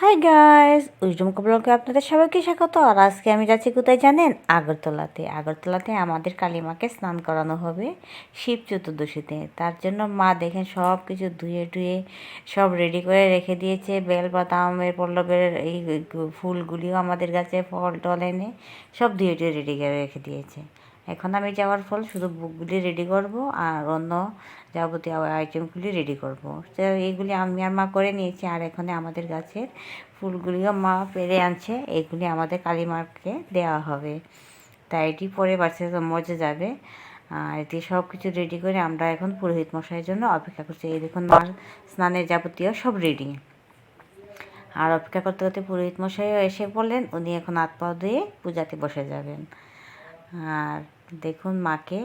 Hi guys উইজম ব্লগে আপনাদের সবাইকে স্বাগত। আর আজকে আমি যাচ্ছি কোথায় জানেন? আগরতলাতে। আগরতলাতে আমাদের কালীমাকে স্নান করানো হবে শিব চতুর্দশীতে। তার জন্য মা দেখেন সব কিছু ধুয়ে ধুয়ে সব রেডি করে রেখে দিয়েছে। বেল বাদামের পল্লবের এই ফুলগুলিও আমাদের গাছে ফল টল এনে সব ধুয়ে ধুয়ে রেডি করে রেখে দিয়েছে। এখন আমি যাওয়ার ফল শুধু বুকগুলি রেডি করব আর অন্য যাবতীয় আইটেমগুলি রেডি করব। তো এইগুলি আমি আর মা করে নিয়েছি আর এখানে আমাদের গাছের ফুলগুলিও মা পেরে আনছে। এগুলি আমাদের কালী মাকে দেওয়া হবে। তাই এটি পরে বাচ্চাদের মজে যাবে। আর এটি সব কিছু রেডি করে আমরা এখন পুরোহিত মশাইয়ের জন্য অপেক্ষা করছি। এই দেখুন মার স্নানের যাবতীয় সব রেডি আর অপেক্ষা করতে করতে পুরোহিত মশাইও এসে বললেন, উনি এখন হাত পা ধুয়ে পূজাতে বসে যাবেন। আর দেখুন মাকে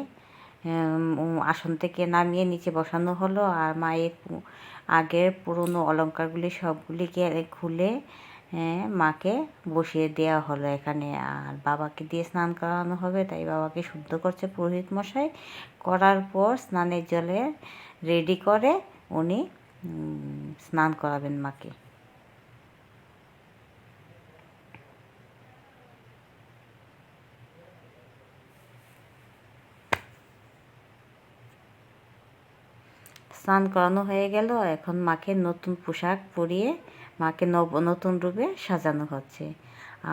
আসন থেকে নামিয়ে নিচে বসানো হলো আর মায়ের আগের পুরনো অলঙ্কারগুলি সবগুলিকে খুলে মাকে বসিয়ে দেওয়া হলো এখানে। আর বাবাকে দিয়ে স্নান করানো হবে, তাই বাবাকে শুদ্ধ করছে পুরোহিত মশাই। করার পর স্নানের জলে রেডি করে উনি স্নান করাবেন মাকে। স্নান করানো হয়ে গেল। এখন মাকে নতুন পোশাক পরিয়ে মাকে নব, নতুন রূপে সাজানো হচ্ছে।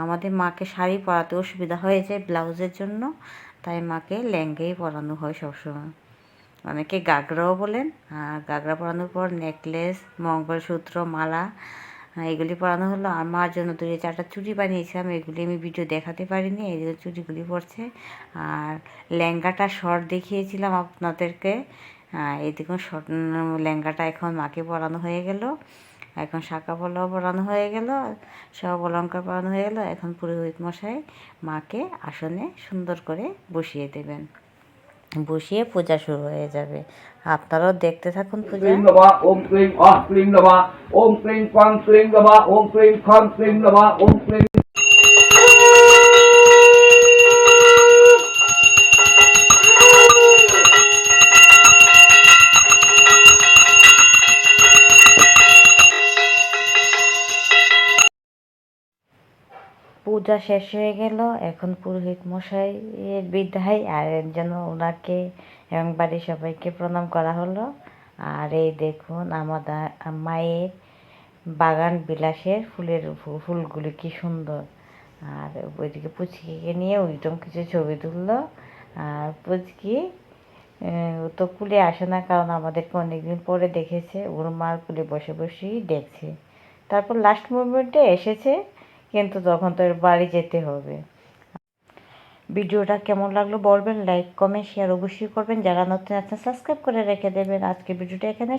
আমাদের মাকে শাড়ি পরাতে অসুবিধা হয়েছে ব্লাউজের জন্য, তাই মাকে লেহেঙ্গাই পরানো হয় সবসময়। অনেকে গাগরাও বলেন আর গাগরা পরানোর পর নেকলেস, মঙ্গলসূত্র, মালা এগুলি পরানো হলো। আর মার জন্য দুই চারটা চুড়ি বানিয়েছিলাম, এগুলি আমি ভিডিও দেখাতে পারিনি, এই চুড়িগুলি পড়ছে আর লেহেঙ্গাটা শর্ট দেখিয়েছিলাম আপনাদেরকে এই দেখুন লেহেঙ্গাটা এখন মাকে পরানো হয়ে গেল। এখন শাঁকা পলাও পরানো হয়ে গেল সব অলঙ্কার পরানো হয়ে গেল। এখন পুরোহিত মশাই মাকে আসনে সুন্দর করে বসিয়ে দেবেন। বসিয়ে পূজা শুরু হয়ে যাবে। আপনারাও দেখতে থাকুন পূজা। ওম ক্লিং পূজা শেষ হয়ে গেল। এখন পুরোহিত মশাই এর বিদায় আর যেন ওনাকে এবং বাড়ির সবাইকে প্রণাম করা হলো। আর এই দেখুন আমাদের মায়ের বাগান বিলাসের ফুলের ফুলগুলি কি সুন্দর। আর ওইদিকে পুচকিকে নিয়ে ওইরকম কিছু ছবি তুললো। আর পুচকি তো কুলে আসে না কারণ আমাদেরকে অনেকদিন পরে দেখেছে। ওর মার কুলে বসে বসেই দেখছে। তারপর লাস্ট মুভমেন্টে এসেছে কিন্তু তখন তো বাড়ি যেতে হবে। ভিডিওটা কেমন লাগল বলবেন লাইক কমেন্ট শেয়ার অবশ্যই করবেন। যারা নতুন আছেন সাবস্ক্রাইব করে রেখে দেবেন। আজকে ভিডিওটা এখানে